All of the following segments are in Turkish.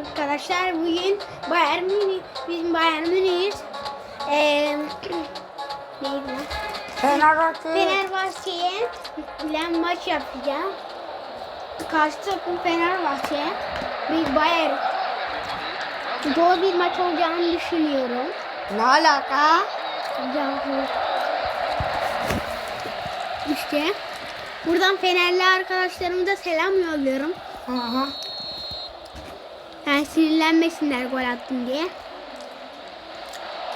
arkadaşlar. Bugün Bayern Münih, biz Bayern Münih'iz. Ee, neydi? Fenerbahçe. Fenerbahçe'ye ile maç yapacağım. Karşı takım Fenerbahçe. Bir Bayern. Zor bir maç olacağını düşünüyorum. Ne alaka? Yahu. İşte buradan Fenerli arkadaşlarımıza selam yolluyorum. Hı. Yani sinirlenmesinler gol attım diye.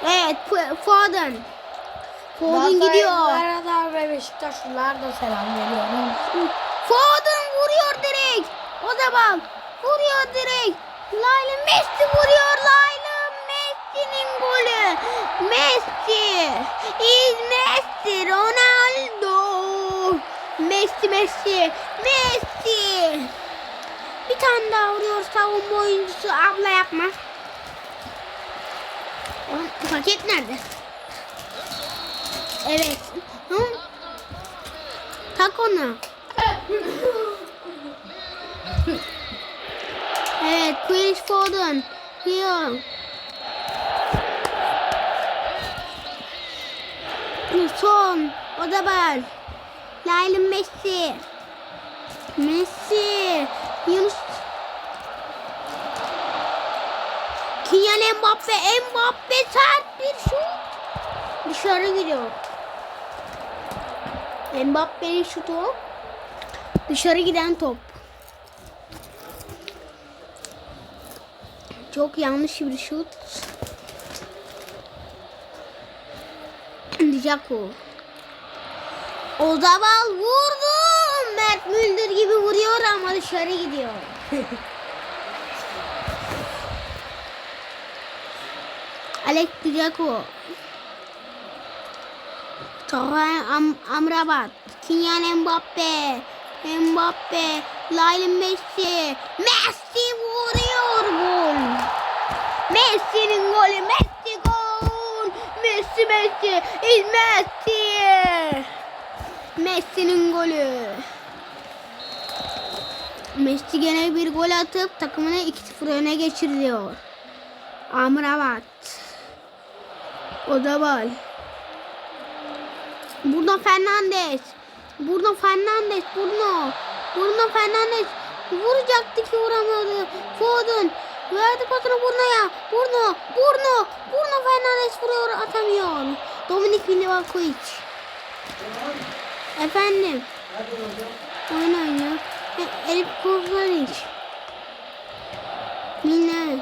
Evet Foden. Foden gidiyor. Galatasaraylılara ve Beşiktaşlılar da selam veriyorum. Foden vuruyor direkt. O da bak. Vuruyor direkt. Lionel Messi vuruyor. Lionel Messi'nin golü. Messi. Is Messi. Ronaldo. Messi Messi. Messi. Tane daha vuruyor savunma oyuncusu. Abla yapma. Paket nerede? Evet. Hı? Tak onu. Evet, Chris Foden. Here. Son. O da var. Lionel Messi. Messi. Yunus. Kylian Mbappe. Mbappe sert bir şut. Dışarı gidiyor. Mbappe'nin şutu. Dışarı giden top. Çok yanlış bir şut. Diyecek o. O zaman vurdu. Mert Müldür gibi vuruyor ama dışarı gidiyor. Alex Diyako. Sonra Am Amrabat. Kylian Mbappe. Mbappe. Lionel Messi. Messi vuruyor gol. Messi'nin golü. Messi gol. Messi Messi. İz Messi. Messi'nin golü. Messi gene bir gol atıp takımını 2-0 öne geçiriyor. Amrabat. O da var. Bruno Fernandes. Bruno Fernandes. Bruno. Bruno Fernandes. Vuracaktı ki vuramadı. Foden. Verdi pasını Bruno'ya. Bruno. Bruno. Bruno Fernandes vuruyor atamıyor. Dominik Livakovic. Efendim. Oyun oynuyor. Elif Kozanic. Mine.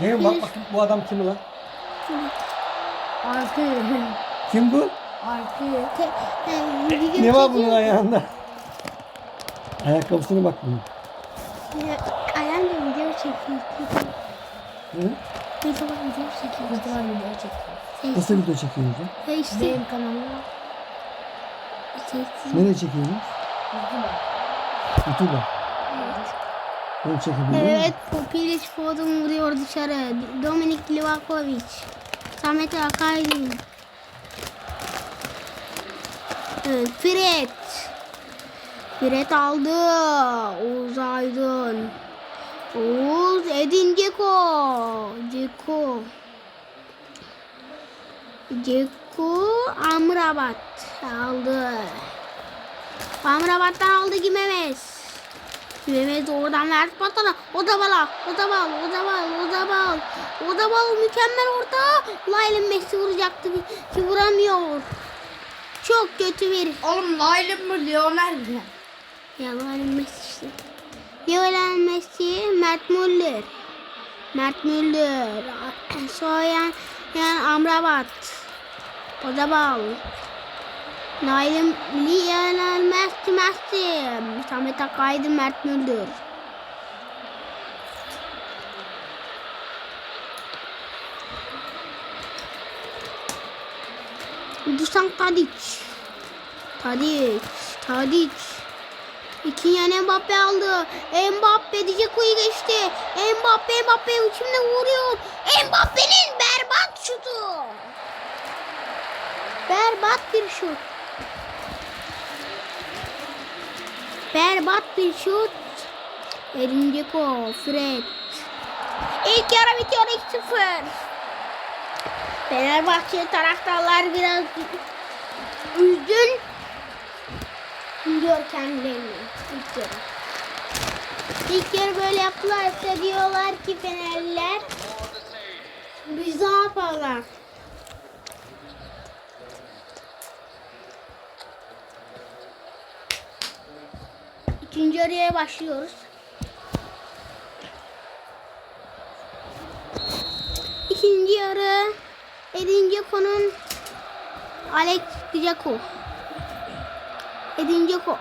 Cem bak bakayım bu adam kim lan? Artı. Kim bu? Te, e, Ne var bunun çekiyor. ayağında? Ayakkabısına bak bunun. Ya, Ayağımda video çekiyor. Hı? Videoda video çekiyor. Lütfen video çekin. Nasıl video çekiyorsunuz? ya? Şey işte. Benim kanalımda. Sessiz. Nereye çekiyorsunuz? YouTube'a. Ben çekebiliyor Evet, Popilic Foden vuruyor dışarı. Dominik Livakovic. Samet Akaydın. Fred. Fred aldı. Oğuz Aydın. Oğuz Edin Ceko. Ceko. Ceko Amrabat aldı. Amrabat'tan aldı Gimemes. Mehmet oradan verdi patana. O da bala. O da bal. O da bal. O da bal. O da bal. Mükemmel orta. Lionel Messi vuracaktı ki vuramıyor. Çok kötü bir. Oğlum Lionel mı Lionel mi? Ya Lionel Messi işte. Lionel Messi, Mert Müller. Mert Müller. Soyan yani Amrabat. O da bal. Lionel, Lionel Messi, Messi. Samet Akaydın, Mert Müldür. Dusan Tadic. Tadic. Tadic. İki yana Mbappe aldı. Mbappe Djeko'yu geçti. Mbappe Mbappe şimdi vuruyor. Mbappe'nin berbat şutu. Berbat bir şut. Berbat bir şut. Edin Dzeko, Fred. İlk yarı bitiyor 2-0. Fenerbahçe taraftarlar biraz üzgün. Diyor kendilerini. İlk yarı. İlk yarı böyle yaptılarsa diyorlar ki Fenerliler biz ne yaparlar? İkinci yarıya başlıyoruz. İkinci yarı Edin Dzeko'nun Alex Dzeko. Edin Dzeko.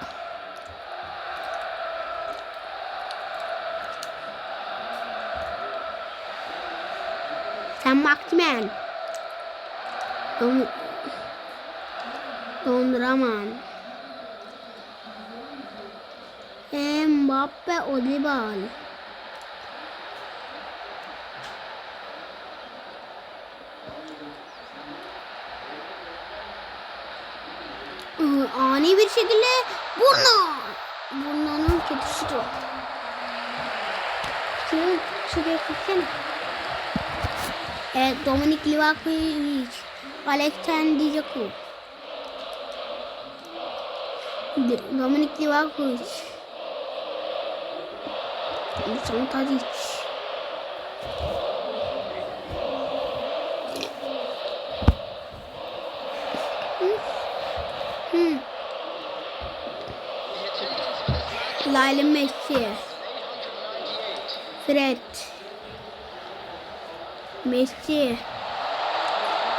Sen Maximen. Don Donduraman. Mbappe Odibal. Iı, Ani bir şekilde Burno. Burno'nun kötü şutu. Şunu şuraya çeksene. Evet Dominik Livakovic. Alexander Dzeko. D- Dominik Livakovic. Dušan Tadić. Hmm. Lyle Messi. Fred. Messi.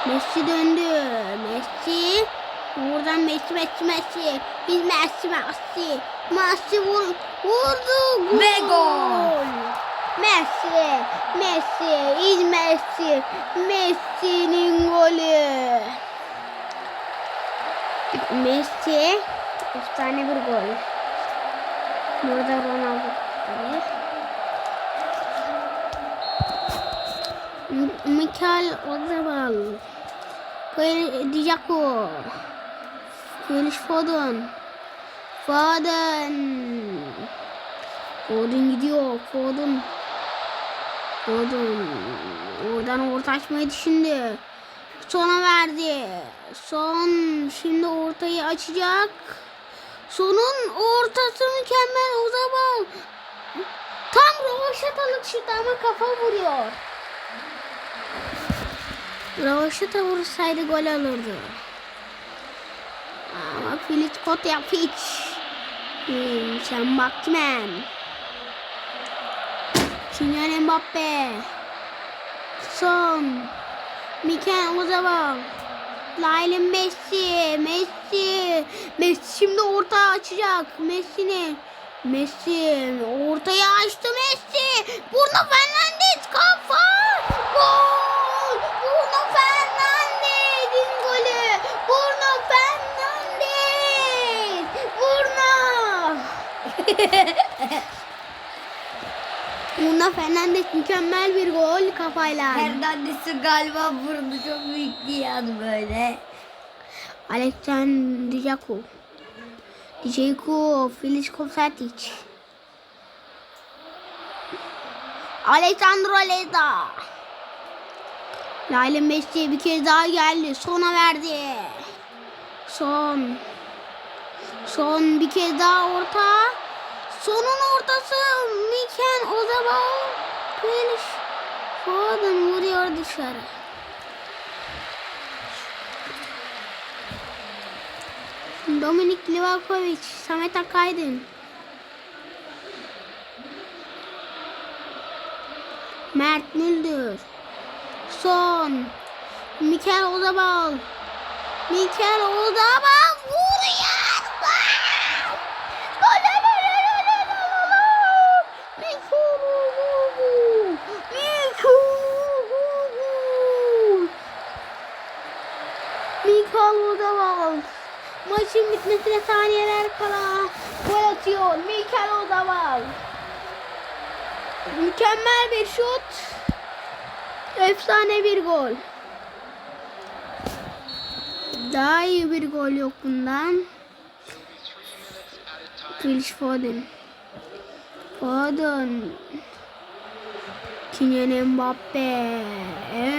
Messi döndü. Messi. Buradan Messi, Messi, Messi. Biz Messi, Messi. Messi vur, vurdu. Ve gol. Messi, Messi, il Messi, Messi'nin golü. Messi, efsane bir gol. Burada Ronaldo. M- Mikael Oderbal. Dijako. Felix Foden. Foden. Foden gidiyor. Foden. Foden. Oradan orta açmayı düşündü. Sona verdi. Son şimdi ortayı açacak. Sonun ortası mükemmel o zaman. Tam rovaşatalık şut ama kafa vuruyor. Rovaşata vursaydı gol alırdı. Ama Filiz Kotya Fitch. Hmm, sen Maximen. Kylian Mbappe. Son. Mikel Ozaval. Lyle Messi. Messi. Messi şimdi orta açacak. Messi'nin. Messi ortaya açtı Messi. Bruno Fernandes kafa. Bruno Fernandes mükemmel bir gol kafayla. Hernandez'in galiba vurdu çok büyük bir yan böyle. Alexander Dzeko. Dzeko, Filiz Kovacic. Alexandro Leza. Lale Messi bir kez daha geldi. Sona verdi. Son. Son bir kez daha orta. Sonun ortası Miken Ozabal. Filiz Foden vuruyor dışarı. Dominik Livakovic, Samet Akaydın. Mert Müldür. Son. Mikel Ozabal. Mikel Ozabal vuruyor. Gol! Gol, gol, gol, gol, gol, gol, gol! Mikel Ozabal. Mikel Ozabal. Mikel Ozabal. Maçın bitmesine saniyeler kala gol atıyor. Mikel Ozaval. Mükemmel bir şut. Efsane bir gol. Daha iyi bir gol yok bundan. Phil Foden. Foden. Kylian Mbappe.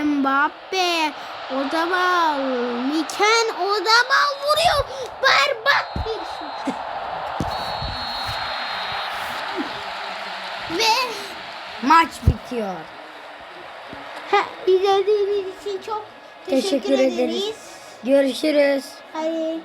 Mbappe. Odamal. Miken Odamal vuruyor. Berbat Maç bitiyor. ha, izlediğiniz için çok teşekkür, Teşekkür ederiz. ederiz. Görüşürüz. Hayır.